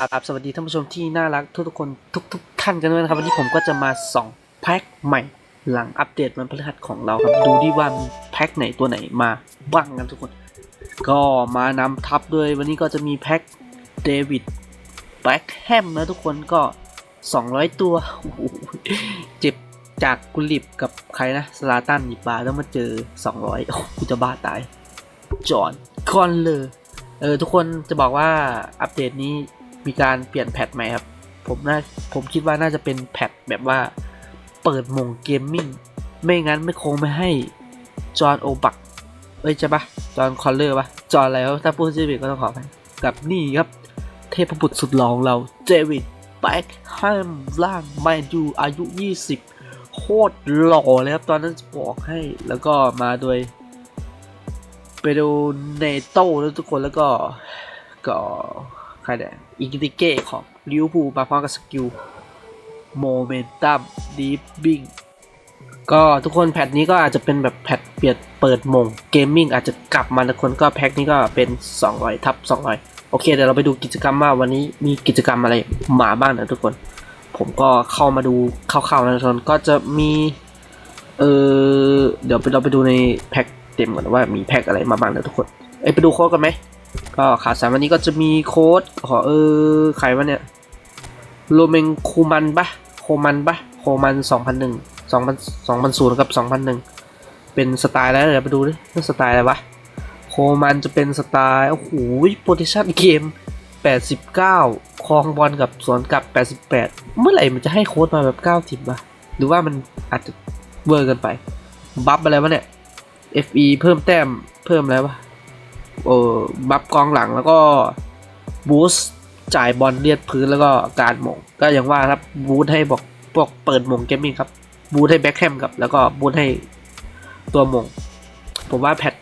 ครับสวัสดีท่านผู้ชมที่น่ารักทุกทุกคนทุกทุกท่านกันด้วยนะครับวันนี้ผมก็จะมาส่องแพ็คใหม่หลังอัปเดตวันพฤหัสของเราครับดูดิว่ามีแพ็คไหนตัวไหนมาบ้างกันทุกคน ก็มานำทับด้วยวันนี้ก็จะมีแพ็คเดวิดแบ็คแฮมนะทุกคนก็ 200 ตัวโหเจ็บจากกุลิบกับใครนะสลาตันหยิบบาแล้วมาเจอ 200โอ้โหกูจะบ้าตายจอนคอนเลอร์เออทุกคนจะบอกว่าอัปเดตนี้ มีการเปลี่ยนแพทใหม่ครับ ผมน่าผมคิดว่าน่าจะเป็นแพทแบบว่าเปิดมงเกมมิ่งไม่งั้นไม่คงไม่ให้จอห์นโอบักเอ้ยใช่ปะจอห์นคอนเลอร์ปะจอห์นอะไรวะถ้าพูดชื่อผิดก็ต้องขออภัยกับนี่ครับ เทพบุตรสุดหล่อของเราเจวิดแบ็คแฮมล่างแมนยูอายุ 20 โคตรหล่อเลยครับ ตอนนั้นจะบอกให้แล้วก็มาโดยไปดูเนโต้แล้วทุกคนแล้วก็ก็ ใครเนี่ยอิงติเก้ของลิวพูมาพร้อมกับสกิลโมเมนตัมดีบิงก็ทุกคนแพทนี้ก็อาจจะเป็นแบบแพทเปลี่ยนเปิดมงเกมมิ่งอาจจะกลับมาทุกคนก็แพ็คนี้ก็เป็น 200ทับ200 โอเคเดี๋ยวเราไปดูกิจกรรมว่าวันนี้มีกิจกรรมอะไรมาบ้างนะทุกคน ผมก็เข้ามาดูคร่าวๆนะทุกคนก็จะมีเออเดี๋ยวเราไปดูในแพ็คเต็มก่อนว่ามีแพ็คอะไรมาบ้างนะทุกคนเอ้ไปดูโค้ดกันไหม ก็ขาดสามวันนี้ก็จะมีโค้ดขอเออใครวะเนี่ยโรเมงคูมันปะโคมันปะโคมันสองพันหนึ่งสองพันสองพันศูนย์กับสองพันหนึ่งเป็นสไตล์แล้วเดี๋ยวไปดูดิว่าสไตล์อะไรวะโคมันจะเป็นสไตล์โอ้โหโพซิชั่นเกมแปดสิบเก้าครองบอลกับสวนกับแปดสิบแปดเมื่อไหร่มันจะให้โค้ดมาแบบเก้าสิบวะหรือว่ามันอาจจะเวอร์เกันไป บัฟอะไรวะเนี่ย FE เพิ่มแต้มเพิ่มอะไรวะ เออบัฟกองหลังแล้วก็บูส์จ่ายบอลเลียดพื้นแล้วก็การหมง ก็อย่างว่าครับบูทให้บอกพวกเปิดหมงเกมมิ่งครับบูทให้แบ็คแฮมกับ แล้วก็บูทให้ตัวหมง ผมว่าแพท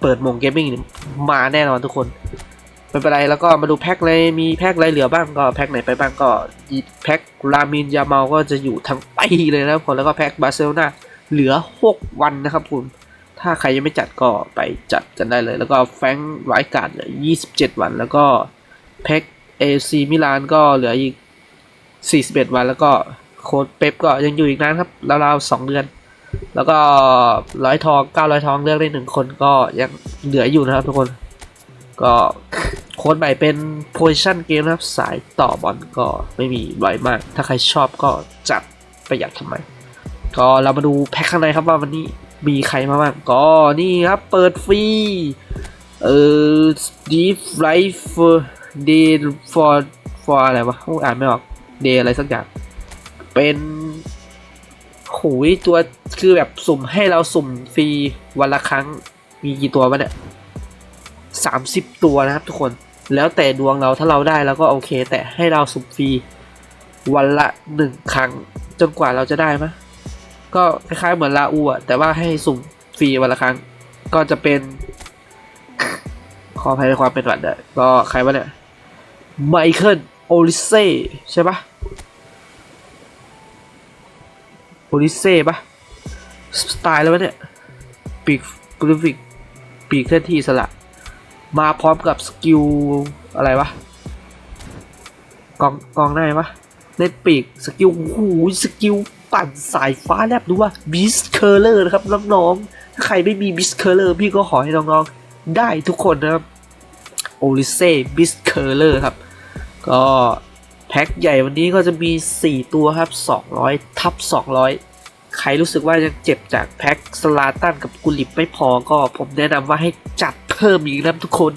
เปิดหมงเกมมิ่งมาแน่นอนทุกคนไม่เป็นไรแล้วก็มาดูแพ็คเลยมีแพ็คอะไรเหลือบ้างก็แพ็คไหนไปบ้างก็แพ็ครามินยาเมาก็จะอยู่ทั้งปีเลยนะครับคนแล้วก็แพ็คบาร์เซโลนาเหลือ 6 วันนะครับคุณ ถ้าใครยังไม่จัดก็ไปจัดกันได้เลย แล้วก็แฟงไวการ์ดเหลือ 27 วัน แล้วก็แพ็คเอซีมิลานก็เหลืออีก 41 วัน แล้วก็โค้ดเป๊ปก็ยังอยู่อีกนานครับราวๆ2เดือน แล้วก็ร้อยทอง900ทองเลือกได้หนึ่งคนก็ยังเหลืออยู่นะครับทุกคน ก็โค้ดใหม่เป็น position game นะครับสายต่อบอลก็ไม่มีบ่อยมาก ถ้าใครชอบก็จัดประหยัดทำไม ก็เรามาดูแพ็คข้างในครับว่าวันนี้ มีใครมาบ้างก็นี่ครับเปิดฟรี เอ่อ deep life for day for for อะไรวะอ่านไม่ออก day อะไรสักอย่าง เป็นหูยตัวคือแบบสุ่มให้เราสุ่มฟรีวันละครั้งมีกี่ตัววะเนี่ยสามสิบตัวนะครับทุกคนแล้วแต่ดวงเราถ้าเราได้เราก็โอเค แต่ให้เราสุ่มฟรีวันละหนึ่งครั้ง จนกว่าเราจะได้มะ ก็คล้ายๆเหมือนลาอูอะแต่ว่าให้สุ่มฟรีวันละครั้ง ก็จะเป็น ขออภัยในความเป็นหวัดเลยก็ใครวะเนี่ยไมเคิลโอลิเซ่ใช่ปะโอลิเซ่ปะสไตล์แล้ววะเนี่ยปีกกราฟิกปีกเคลื่อนที่สละ มาพร้อมกับสกิลอะไรวะกองกองได้ปะเล่นปีกสกิลโอ้โหสกิล ปั่นสายฟ้าแลบดูว่าบิสเคอร์เลอร์นะครับน้องๆ ถ้าใครไม่มีบิสเคอร์เลอร์พี่ก็ขอให้น้องๆ ได้ทุกคนนะครับโอลิเซ่บิสเคอร์เลอร์ครับ ก็แพ็คใหญ่วันนี้ก็จะมี 4 ตัวครับ 200 ทับ 200 ใครรู้สึกว่ายังเจ็บจากแพ็คสลาตันกับกุลิปไม่พอก็ผมแนะนำว่าให้จัดเพิ่มอีกนะทุกคน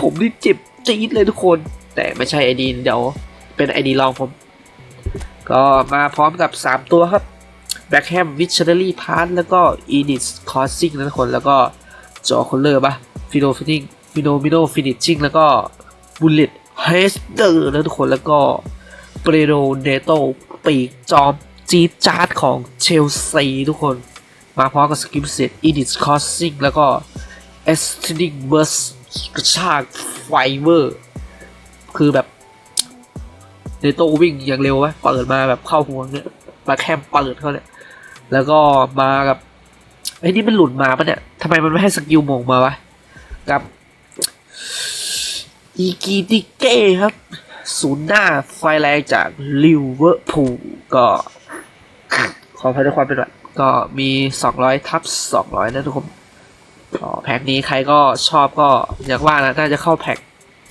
ผมนี่เจ็บจี๊ดเลยทุกคน แต่ไม่ใช่ไอดีเดี๋ยวเป็นไอดีลองผม ก็มาพร้อมกับ 3 ตัวครับแบ็คแฮมวิชเชอรี่พาร์แล้วก็อีนิสคอสซิงนะทุกคน แล้วก็จอคอนเลอร์ปะฟิโนฟินิงฟิโนมิโนฟินิชชิงแล้วก็บุลเลตเฮสเตอร์นะทุกคน แล้วก็เปรโดเนโตปีกจอมจีจาร์ดของเชลซีทุกคน มาพร้อมกับสกิลเซตอีนิสคอสซิงแล้วก็เอสตินิกเบิร์สกระชากไฟเวอร์ คือแบบ เนโต้วิ่งอย่างเร็ววะเปิดมาแบบเข้าหัวเนี่ยมาแคมเปิดเขาเนี่ย แล้วก็มากับไอ้นี่มันหลุดมาปะเนี่ยทำไมมันไม่ให้สกิลโมงมาวะ กับอีกีติเก้ครับ ศูนย์หน้าไฟแรงจากลิเวอร์พูลก็ขอพายด้วยความเป็นแบบก็มี 200 ทับ 200 นะทุกคนแพ็กนี้ใครก็ชอบก็อย่างว่านะน่าจะเข้าแพ็ก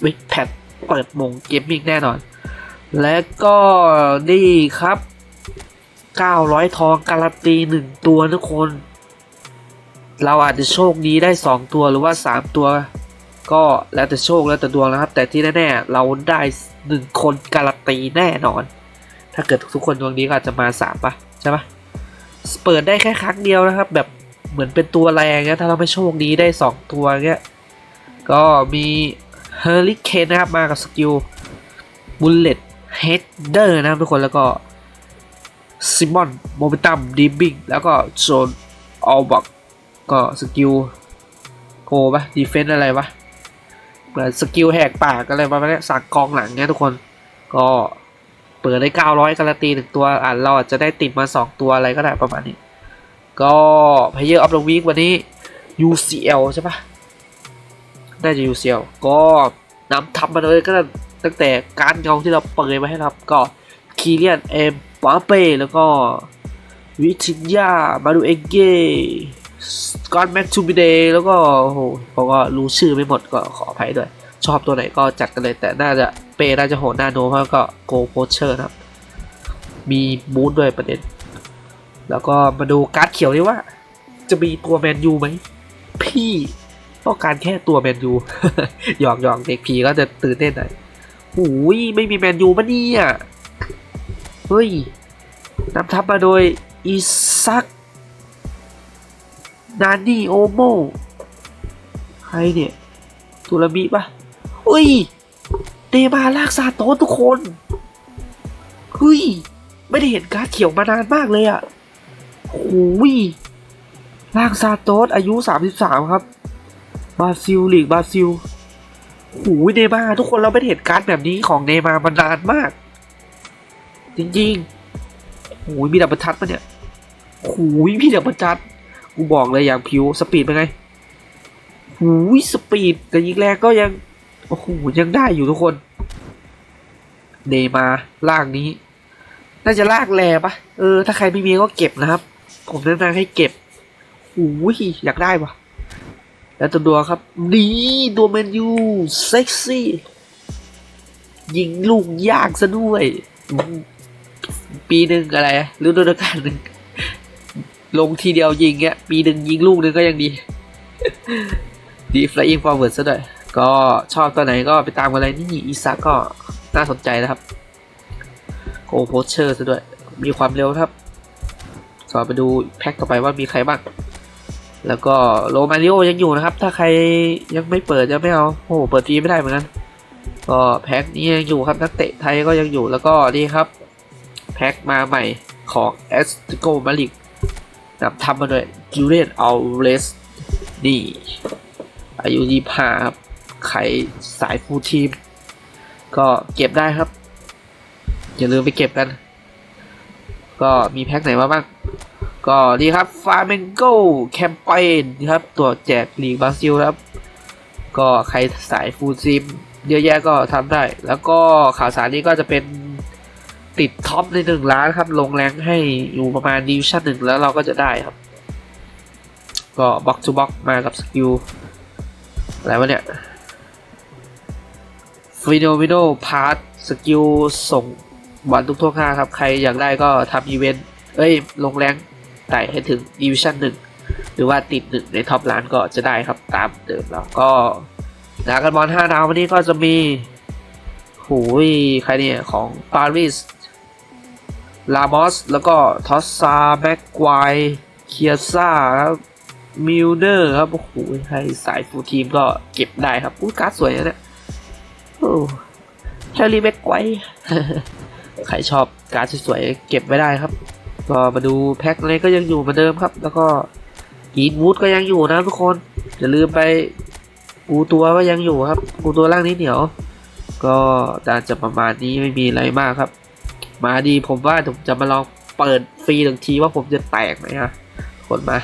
วิกแพดเปิดมงเกมมิ่งแน่นอน และก็นี่ครับ 900 ทองการันตีหนึ่งตัวทุกคน เราอาจจะโชคดีได้ 2 ตัวหรือว่า 3 ตัว ก็แล้วแต่โชคแล้วแต่ดวงนะครับ แต่ที่แน่ๆเราได้ 1 คนการันตีแน่นอน ถ้าเกิดทุกคนดวงดีก็อาจจะมา 3ปะใช่ปะเปิดได้แค่ครั้งเดียวนะครับ แบบเหมือนเป็นตัวแรงเงี้ยถ้าเราไม่โชคดีได้ 2 ตัวเงี้ยก็มีเฮอริเคนนะครับมากับสกิลบุลเลต เฮดเดอร์นะครับทุกคนแล้วก็ซิมอนโมเมนตัมดีบิงแล้วก็โซนออลบักก็สกิลโกปะดีเฟนต์อะไรปะเหมือนสกิลแหกปากอะไรประมาณนี้สักกองหลังเนี้ยทุกคนก็เปิดได้ 900 การันตีหนึ่งตัวอ่านเราอาจจะได้ติดมา 2 ตัวอะไรก็ได้ประมาณนี้ ก็ Player of the Week วันนี้ UCL ใช่ปะน่าจะ UCL ก็นำทับมาเลยก็ ตั้งแต่การเงาที่เราเปิดมาให้ครับ ก็คีเลียนเอมปาเป้แล้วก็วิทิยามาดูเอเก้สกอตแม็กทูบิเดแล้วก็โหเพราะว่ารู้ชื่อไม่หมดก็ขออภัยด้วย ชอบตัวไหนก็จัดกันเลย แต่น่าจะเป้น่าจะโหดหน้าโนเพราะก็โกโพเชอร์ครับ มีบูธด้วยประเด็น แล้วก็มาดูการ์ดเขียวนี่ว่า จะมีตัวแมนยูไหม พี่ต้องการแค่ตัวแมนยูหยอกหยอกเด็กผีก็จะตื่นเต้นหน่อย หูยไม่มีแมนยูปะเนี่ย เฮ้ยนำทัพมาโดยอิซัก นานี่โอโม ใครเนี่ยตุลามิปะเฮ้ยเดมาลากซาโตทุกคน เฮ้ย ไม่ได้เห็นการ์ดเขียวมานานมากเลยอะโอ้ยลากซาโตะอายุ 33 ครับ บาซิลลีกบาซิล โอ้ยเนมาทุกคนเราไม่เห็นการ์ดแบบนี้ของเนมามานานมาก จริงๆโอ้ยมีดับเบิลทัดปะเนี่ยโอ้ยมีดับเบิลทัดกูบอกเลยอย่างผิวสปีดเป็นไงโอ้ยสปีดแต่ยิงแรงก็ยังโอ้โหยังได้อยู่ทุกคนเนมาล่างนี้ น่าจะลากแรปะเออ ถ้าใครไม่มีก็เก็บนะครับ ผมแนะนำให้เก็บโอ้ยอยากได้ปะ แล้วตัวดวครับนี่ตัวแมนยูเซ็กซี่ยิงลูกยากซะด้วย ปีหนึ่งอะไรฤดูกาลหนึ่งลงทีเดียวยิงเงี้ยปีหนึ่งยิงลูกหนึ่งก็ยังดี ดีฟล y อิงฟอร์เวิร์ดซะด้วย ก็ชอบตัวไหนก็ไปตามกันเลยนี่อีซักก็น่าสนใจนะครับโกโพเชอร์ซะด้วย มีความเร็วครับก็ไปดูแพ็คต่อไปว่ามีใครบ้าง แล้วก็โรมาริโอยังอยู่นะครับ ถ้าใครยังไม่เปิดจะไม่เอาโอ้โหเปิดฟรีไม่ได้เหมือนกันก็แพ็คนี้ยังอยู่ครับ นักเตะไทยก็ยังอยู่แล้วก็นี่ครับ แพ็คมาใหม่ของแอสติโกมาลิกนำทำมาโดยจูเลียนอัลเรสนี่อายุยี่ห้าครับไขสายฟูทีม ก็เก็บได้ครับ อย่าลืมไปเก็บกัน ก็มีแพ็คไหนมาบ้าง ก็นี่ครับฟาร์มงโกแคมเปญครับ ตัวแจกลีกบราซิลครับ ก็ใครสายฟูลซิมเยอะแยะก็ทำได้ แล้วก็ข่าวสารนี้ก็จะเป็นติดท็อปในหนึ่งล้านครับ ลงแรงให้อยู่ประมาณดิวชั่นหนึ่งแล้วเราก็จะได้ครับ ก็บ็อกทูบ็อกมากับสกิลอะไรวะเนี่ยฟิโนวิโนพาร์ทสกิลส่งบอลทุกทั่วข้าครับ ใครอยากได้ก็ทำอีเวนต์ เอ้ย ลงแรง ไต่ให้ถึงดิวิชั่นหนึ่งหรือว่าติดหนึ่งในท็อปล้านก็จะได้ครับตามเดิมแล้วก็ดรากันบอล5ดาววันนี้ก็จะมีหูยใครเนี่ย ของปารีสลามอส แล้วก็ทอสซาแบ็กไวเคียซ่าครับมิลเนอร์ครับโอ้โหใครสายฟูทีมก็เก็บได้ครับอุ้การ์ดสวยนะเนี่ยโอ้แฮร์รี่แบ็กไวใครชอบการ์ดสวยๆเก็บไว้ได้ครับ ก็มาดูแพ็คอะไรก็ยังอยู่เหมือนเดิมครับ แล้วก็กีนวูดก็ยังอยู่นะทุกคน อย่าลืมไปปูตัวก็ยังอยู่ครับปูตัวล่างนี้เหนียว ก็น่าจะประมาณนี้ไม่มีอะไรมากครับ มาดีผมว่าผมจะมาลองเปิดฟรีหนึ่งทีว่าผมจะแตกไหมฮะคนมา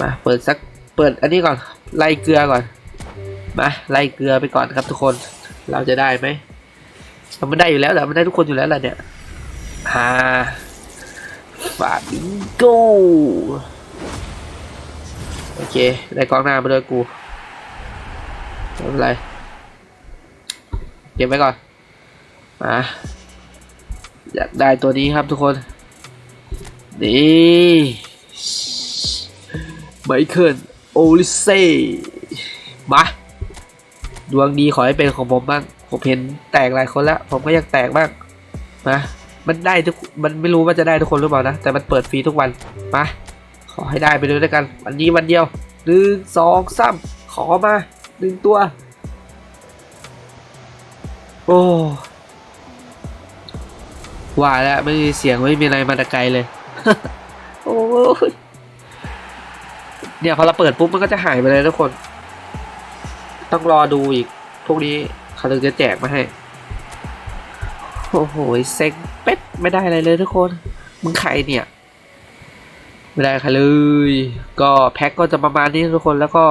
มาเปิดสักเปิดอันนี้ก่อนไล่เกลือก่อน มาไล่เกลือไปก่อนครับทุกคน เราจะได้ไหมเราไม่ได้อยู่แล้วแหละมันได้ทุกคนอยู่แล้วแหละเนี่ยฮ่า ฟาบิงโกโอเค ได้ก้องหน้ามาด้วยกูไม่เป็นไร เก็บไว้ก่อนมาอยากได้ตัวนี้ครับทุกคน นี่ไมเคิลโอลิเซ่มาดวงดีขอให้เป็นของผมบ้าง ผมเห็นแตกหลายคนแล้ว ผมก็อยากแตกบ้าง มา มันได้ทุกมันไม่รู้ว่าจะได้ทุกคนหรือเปล่านะ แต่มันเปิดฟรีทุกวัน มา ขอให้ได้ไปด้วยกัน วันนี้วันเดียวหนึ่งสองสามขอมาหนึ่งตัว โอ้ว่าแล้วไม่มีเสียงไม่มีอะไรมาตะไกลเลย โอ้ยเนี่ยพอเราเปิดปุ๊บมันก็จะหายไปเลยทุกคน ต้องรอดูอีก พวกนี้เขาถึงจะแจกมาให้ โอ้โหเซ็ง ไม่ได้อะไรเลยทุกคน มึงใครเนี่ย ไม่ได้ใครเลย ก็แพ็คก็จะประมาณนี้ทุกคนแล้วก็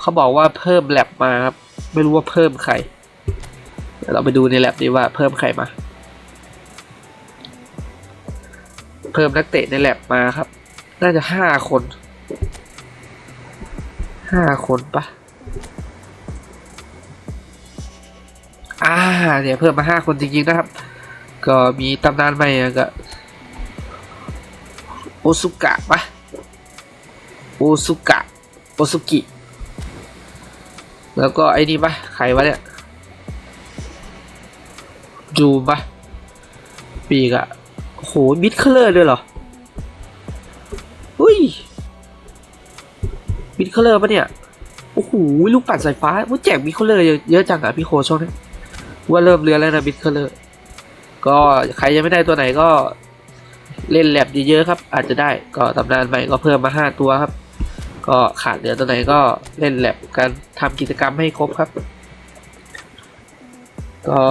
เขาบอกว่าเพิ่มแลบมาครับไม่รู้ว่าเพิ่มใครเดี๋ยวเราไปดูในแลบดีว่าเพิ่มใครมา เพิ่มนักเตะในแลบมาครับ น่าจะห้าคนห้าคนปะอ่า เดี๋ยวเพิ่มมาห้าคนจริงๆนะครับ ก็มีตำนานใหม่ก็โอซุกะปะโอซุกะโอซุกิ แล้วก็ไอ้นี่ปะใครวะเนี่ย จูปะปีกอะโหมิดเคลเลอร์ด้วยเหรอ อุ้ยมิดเคลเลอร์ปะเนี่ย โอ้โห ลูกปัดสายฟ้าว่าแจกมิดเคลอร์เยอะจังอะพี่โคช่วงนี้ว่าเริ่มเรียนแล้วนะมิดเคลอร์ ก็ใครยังไม่ได้ตัวไหนก็เล่นแลบเยอะๆครับ อาจจะได้ก็ตำนานใหม่ก็เพิ่มมาห้าตัวครับ ก็ขาดเหลือตัวไหนก็เล่นแลบกันทำกิจกรรมให้ครบครับ ก็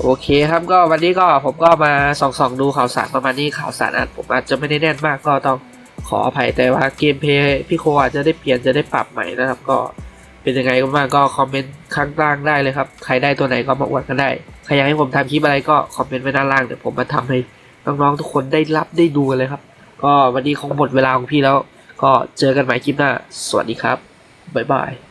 โอเคครับก็วันนี้ก็ผมก็มาส่องๆดูข่าวสารประมาณนี้ข่าวสารอาจผมอาจจะไม่ได้แน่นมากก็ต้องขออภัยแต่ว่าเกมเพย์พี่โคอาจจะได้เปลี่ยนจะได้ปรับใหม่นะครับ ก็เป็นยังไงก็บ้าก็คอมเมนต์ข้างล่างได้เลยครับ ใครได้ตัวไหนก็มาอวดกันได้ ใครอยากให้ผมทำคลิปอะไรก็คอมเมนต์ไว้ด้านล่างเดี๋ยวผมมาทำให้น้องๆทุกคนได้รับได้ดูกันเลยครับ ก็วันนี้คงหมดเวลาของพี่แล้ว ก็เจอกันใหม่คลิปหน้า สวัสดีครับ บ๊ายบาย